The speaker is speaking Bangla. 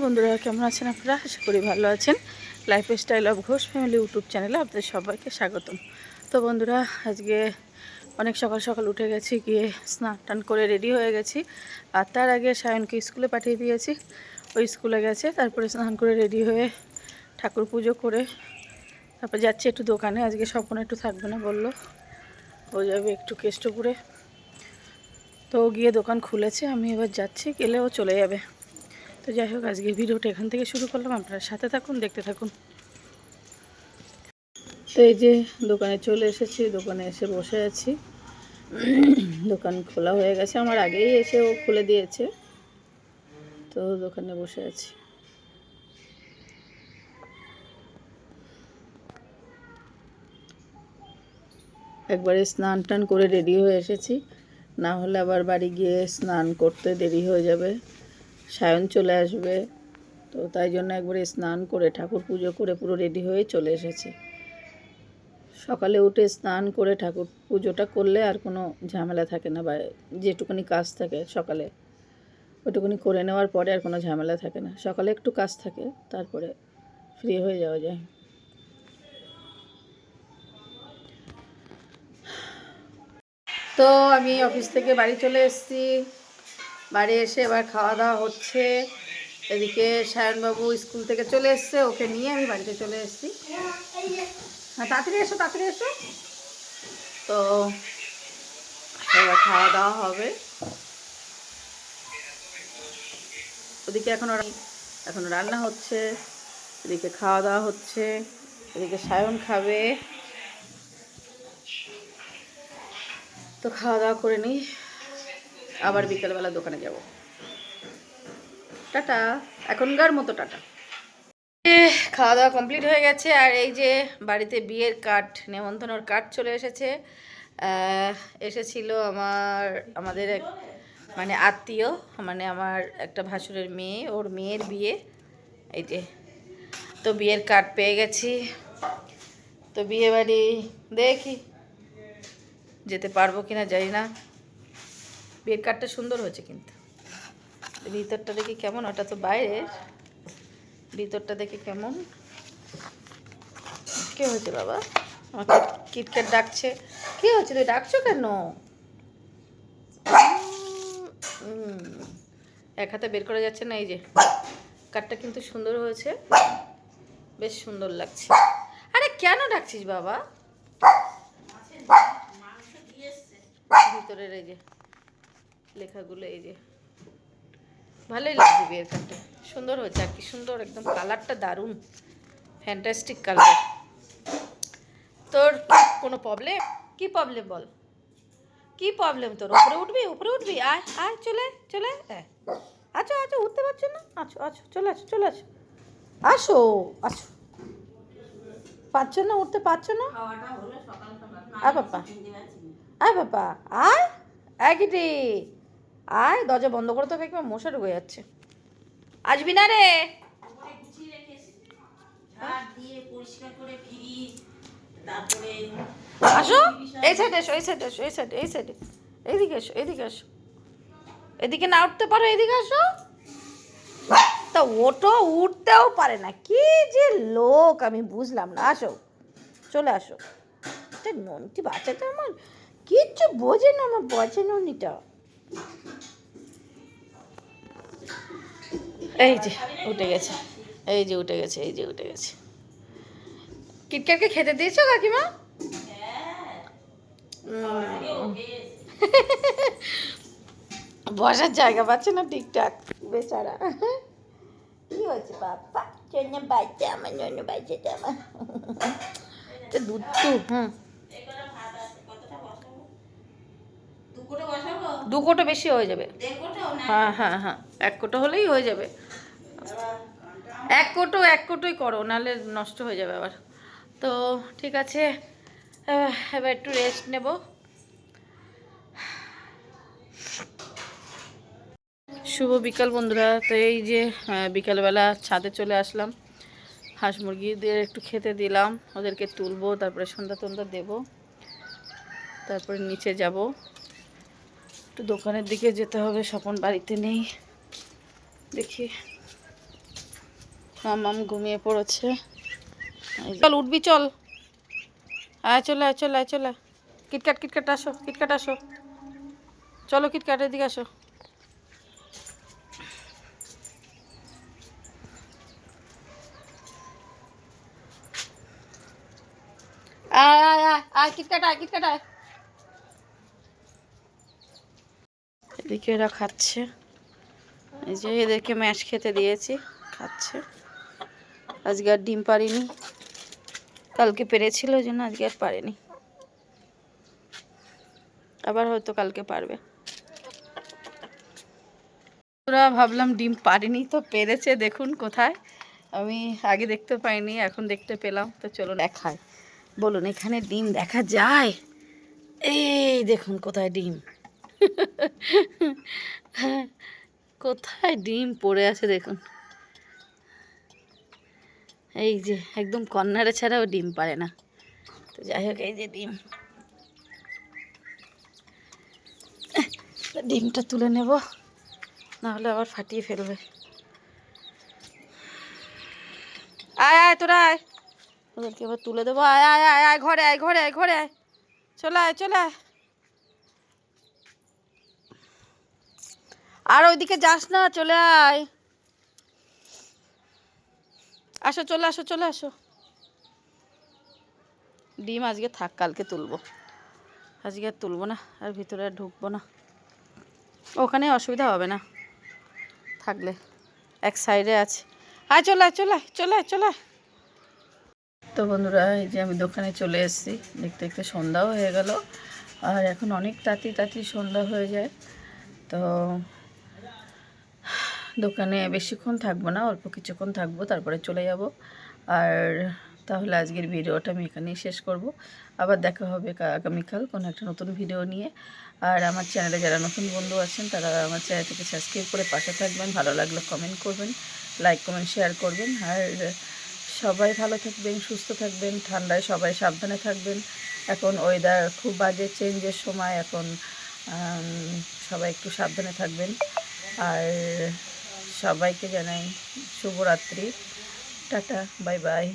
বন্ধুরা, কেমন আছেন আপনারা? আশা করি ভালো আছেন। Lifestyle of Ghosh family YouTube চ্যানেলে আপনাদের সবাইকে স্বাগতম। তো বন্ধুরা, আজকে অনেক সকাল সকাল উঠে গেছি, গিয়ে স্নান টান করে রেডি হয়ে গেছি। আর তার আগে সায়নকে স্কুলে পাঠিয়ে দিয়েছি। ওই স্কুলে গেছে, তারপরে স্নান করে রেডি হয়ে ঠাকুর পুজো করে তারপর যাচ্ছি একটু দোকানে। আজকে স্বপ্ন একটু থাকবে না বলল। ও যাবে একটু কেষ্টপুরে। তো গিয়ে দোকান খুলেছে, আমি এবার যাচ্ছি, গেলে ও চলে যাবে। তো যাই হোক আজকে ভিডিওটা এখান থেকে শুরু করলাম। আপনারা সাথে থাকুন, দেখতে থাকুন। তো এই যে দোকানে চলে এসেছি, দোকানে এসে বসে আছি। দোকান খোলা হয়ে গেছে। আমার আগেই এসে ও খুলে দিয়েছে। তো দোকানে বসে আছি। একবারে স্নান টান করে রেডি হয়ে এসেছি। না হলে আবার বাড়ি গিয়ে স্নান করতে দেরি হয়ে যাবে। সায়ন চলে আসবে। তো তাই জন্য একবারে স্নান করে, ঠাকুর পুজো করে পুরো রেডি হয়ে চলে এসেছি। সকালে উঠে স্নান করে ঠাকুর পুজোটা করলে আর কোনো ঝামেলা থাকে না বা যেটুকুনি কাজ থাকে সকালে ওইটুকুনি করে নেওয়ার পরে আর কোনো ঝামেলা থাকে না। সকালে একটু কাজ থাকে, তারপরে ফ্রি হয়ে যাওয়া যায়। তো আমি অফিস থেকে বাড়ি চলে এসেছি। বাড়ি এসে এবার খাওয়া দাওয়া হচ্ছে। এদিকে সায়নবাবু স্কুল থেকে চলে এসছে, ওকে নিয়ে আমি বাড়িতে চলে এসেছি। হ্যাঁ তাড়াতাড়ি এসো তাড়াতাড়ি এসো। তো এবার খাওয়া দাওয়া হবে। ওদিকে এখনও এখনও রান্না হচ্ছে, এদিকে খাওয়া দাওয়া হচ্ছে, এদিকে সায়ন খাবে। তো খাওয়া দাওয়া করে নিই। আবার বিকেলবেলা দোকানে যাব। টাটা। এখনকার মতো টাটা। খাওয়া দাওয়া কমপ্লিট হয়ে গেছে আর এই যে বাড়িতে বিয়ের কার্ড, নেমন্তন্নর কার্ড চলে এসেছে। এসেছিল আমার, আমাদের এক মানে আত্মীয় মানে আমার একটা ভাসুরের মেয়ে, ওর মেয়ের বিয়ে। এই যে, তো বিয়ের কার্ড পেয়ে গেছি। তো বিয়ে বাড়ি দেখি, যেতে পারব কিনা জানি না। বিয়ের কার্ডটা সুন্দর হয়েছে কিন্তু। ভিতরটা দেখি কেমন, ওটা তো বাইরের। ভিতরটা দেখি কেমন। কে হয়েছে বাবা? আমাকে কিটক্যাট ডাকছে। কি হয়েছে? তুই ডাকছো কেন? এক হাতে বের করা যাচ্ছে না, এই যে। কার্ডটা কিন্তু সুন্দর হয়েছে। বেশ সুন্দর লাগছে। আরে কেন ডাকছিস বাবা? ভিতরের এই যে। লেখাগুলো এই যে। ভালোই লাগছে বিয়ের কার্ডটা সুন্দর হয়েছে আর কি সুন্দর একদম কালারটা দারুণ। ফ্যান্টাস্টিক কালার তোর কোনো প্রবলেম কি প্রবলেম বল? কি প্রবলেম তোর? উপরে উঠবি উপরে উঠবি? আয় আয় চলে চলে। আচ্ছা আচ্ছা উঠতে পারছ না? আচ্ছা আচ্ছা চলে আসো চলে আসো আসো আসো। পারছ না উঠতে পারছ না? আয় বাবা। আয় বাবা। আয় কিটি আয় দরজা বন্ধ করে তো একবার মশা ঢুকে যাচ্ছে। আসবি না রে। আসো। এই সাইডে এসো এই সাইডে এসো এই সাইডে এই সাইডে এইদিকে এসো এইদিকে এসো। এদিকে না উঠতে পারো এদিকে আসো। তা ওটো উঠতেও পারে না। কি যে লোক আমি বুঝলাম না। আসো চলে আসো। নন্টি বাচ্চাটা আমার কিচ্ছু বোঝে না আমার বোঝে ননিটা এই যে উঠে গেছে। এই যে উঠে গেছে এই যে উঠে গেছে। কিটক্যাটকে খেতে দিয়েছ কাকিমা? বসার জায়গা পাচ্ছে না ঠিকঠাক বেচারা। কি হয়েছে বাবা? জন্য বাচ্চা আমার জন্য বাচ্চাটা আমার। তো দুধ তো হুম। দু কোটো বেশি হয়ে যাবে। হ্যাঁ হ্যাঁ হ্যাঁ এক কোটো হলেই হয়ে যাবে। এক কোটো এক কোটোই করো নাহলে নষ্ট হয়ে যাবে আবার। তো ঠিক আছে এবার একটু রেস্ট নেব। শুভ বিকাল বন্ধুরা তো এই যে বিকালবেলা ছাদে চলে আসলাম। হাঁস মুরগিদের একটু খেতে দিলাম ওদেরকে তুলবো তারপরে সন্ধ্যা টন্ধ্যা দেবো তারপরে নিচে যাব। একটু দোকানের দিকে যেতে হবে, স্বপন বাড়িতে নেই। দেখি। মামাম ঘুমিয়ে পড়েছে। চল, উঠবি, চল। আয়, চলে আয় চলে আয়, চলে। কিটকাট কিটকাট আসো কিটকাট আসো। চলো কিটকাটের দিকে আসো। আয় আয় আয় কিটকাট আয় কিটকাট আয়। এদিকে এরা খাচ্ছে। এই যে এদেরকে ম্যাশ খেতে দিয়েছি, খাচ্ছে। আজকে আর ডিম পারিনি কালকে পেরেছিল, ওই জন্য আজকে আর পারেনি আবার হয়তো কালকে পারবে। ওরা ভাবলাম ডিম পারিনি তো পেরেছে, দেখুন কোথায়। আমি আগে দেখতে পাইনি, এখন দেখতে পেলাম। তো চলো দেখায় বলুন, এখানে ডিম দেখা যায়? এই দেখুন কোথায় ডিম। কোথায় ডিম পড়ে আছে দেখুন। এই যে, একদম কর্নারে ছাড়াও ডিম পারে না। তো যাই হোক, এই যে ডিম। ডিমটা তুলে নেব না হলে আবার ফাটিয়ে ফেলবে। আয় আয়, তোরা আয়। ওদেরকে এবার তুলে দেবো। আয় আয় আয় আয়, ঘরে আয় ঘরে আয় ঘরে আয়। চলে আয় চলে আয়। আর ওইদিকে যাস না, চলে আয়। আসো, চলে আসো চলে আসো। ডিম আজকে থাক, কালকে তুলবো। আজকে আর তুলবো না, আর ভিতরে আর ঢুকবো না। ওখানে অসুবিধা হবে না, থাকলে। এক সাইডে আছে। আয়, চলে আয়, চলে চলে চলে। তো বন্ধুরা, এই যে আমি দোকানে চলে এসেছি, দেখতে দেখতে সন্ধ্যাও হয়ে গেল। আর এখন অনেক তাড়াতাড়ি তাড়াতাড়ি সন্ধ্যা হয়ে যায়। তো দোকানে বেশিক্ষণ থাকব না, অল্প কিছুক্ষণ থাকব, তারপরে চলে যাব। আর তাহলে আজকের ভিডিওটা আমি এখানেই শেষ করব। আবার দেখা হবে আগামীকাল কোনো একটা নতুন ভিডিও নিয়ে। আর আমার চ্যানেলে যারা নতুন বন্ধু আছেন, তারা আমার চ্যানেলটাকে সাবস্ক্রাইব করে পাশে থাকবেন, ভালো লাগলে কমেন্ট করবেন, লাইক, কমেন্ট, শেয়ার করবেন। আর সবাই ভালো থাকবেন, সুস্থ থাকবেন, ঠান্ডায় সবাই সাবধানে থাকবেন। এখন ওয়েদার খুব বাজে চেঞ্জের সময়, এখন সবাই একটু সাবধানে থাকবেন। আর সবাইকে জানাই শুভরাত্রি। Tata bye bye.